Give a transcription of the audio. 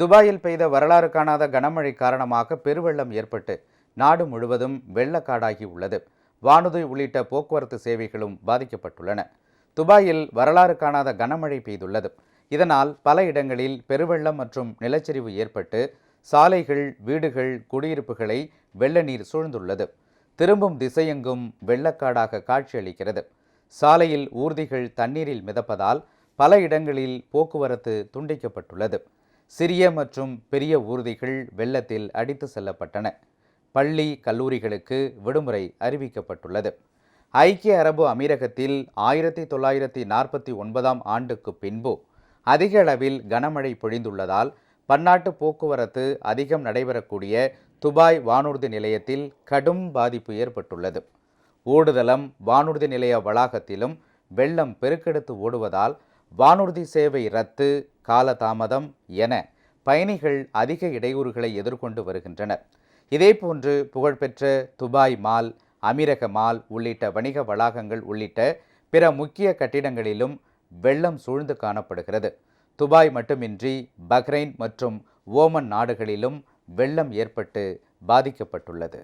துபாயில் பெய்த வரலாறு காணாத கனமழை காரணமாக பெருவெள்ளம் ஏற்பட்டு நாடு முழுவதும் வெள்ளக்காடாகி உள்ளது. வானுதை உள்ளிட்ட போக்குவரத்து சேவைகளும் பாதிக்கப்பட்டுள்ளன. துபாயில் வரலாறு காணாத கனமழை பெய்துள்ளது. இதனால் பல இடங்களில் பெருவெள்ளம் மற்றும் நிலச்சரிவு ஏற்பட்டு சாலைகள் வீடுகள் குடியிருப்புகளை வெள்ள நீர் சூழ்ந்துள்ளது. திரும்பும் திசையெங்கும் வெள்ளக்காடாக காட்சியளிக்கிறது. சாலையில் ஊர்திகள் தண்ணீரில் மிதப்பதால் பல இடங்களில் போக்குவரத்து துண்டிக்கப்பட்டுள்ளது. சிறிய மற்றும் பெரிய ஊர்திகள் வெள்ளத்தில் அடித்து செல்லப்பட்டன. பள்ளி கல்லூரிகளுக்கு விடுமுறை அறிவிக்கப்பட்டுள்ளது. ஐக்கிய அரபு அமீரகத்தில் ஆயிரத்தி தொள்ளாயிரத்தி நாற்பத்தி ஒன்பதாம் ஆண்டுக்கு பின்பு அதிக அளவில் கனமழை பொழிந்துள்ளதால் பன்னாட்டு போக்குவரத்து அதிகம் நடைபெறக்கூடிய துபாய் வானூர்தி நிலையத்தில் கடும் பாதிப்பு ஏற்பட்டுள்ளது. ஓடுதளம் வானூர்தி நிலைய வளாகத்திலும் வெள்ளம் பெருக்கெடுத்து ஓடுவதால் வானூர்தி சேவை ரத்து காலதாமதம் என பயணிகள் அதிக இடையூறுகளை எதிர்கொண்டு வருகின்றனர். இதேபோன்று புகழ்பெற்ற துபாய் மால் அமீரக மால் உள்ளிட்ட வணிக வளாகங்கள் உள்ளிட்ட பிற முக்கிய கட்டிடங்களிலும் வெள்ளம் சூழ்ந்து காணப்படுகிறது. துபாய் மட்டுமின்றி பஹ்ரைன் மற்றும் ஓமன் நாடுகளிலும் வெள்ளம் ஏற்பட்டு பாதிக்கப்பட்டுள்ளது.